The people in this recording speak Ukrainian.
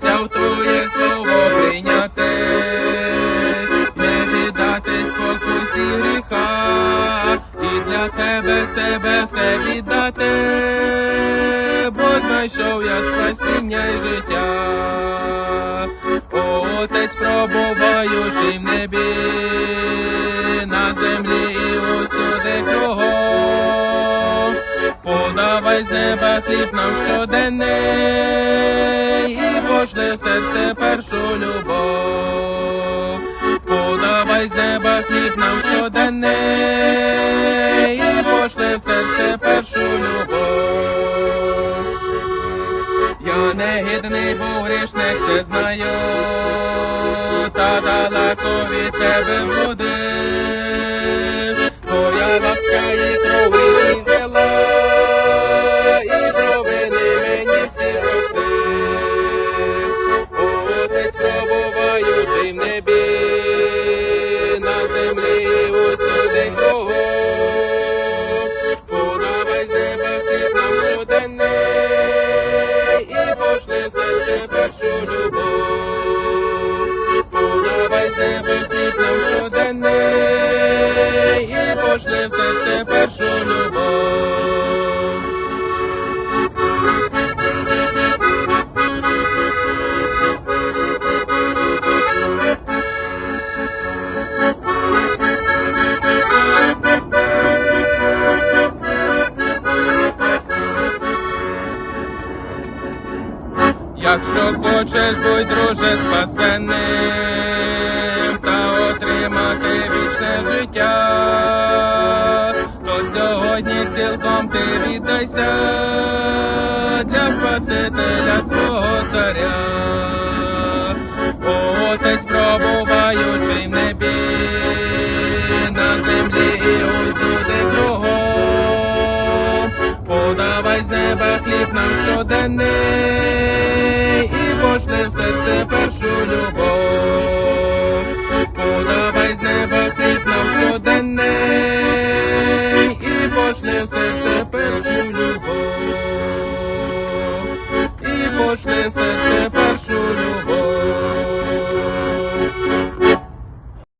серця Твоє слово прийняти, не віддати спокусі гріха, і для тебе себе все віддати, бо знайшов я спасіння і життя, Отець пробуваючи в небі на землі. Подавай з неба хліб нам щоденний, і в серце першу любов. Подавай з неба хліб нам щоденний, і в серце першу любов. Я не гідний був грішник, це знаю, та далеко від тебе буде. І серце першу любов. Якщо хочеш, будь друже спасенним та отримати вічне життя, сьогодні цілком ти віддайся для Спасителя свого царя. Отець пробуваючий в небі, на землі і усюди кругом. Подавай з неба хліб нам щоденний, серце першу любов. І пошли в серце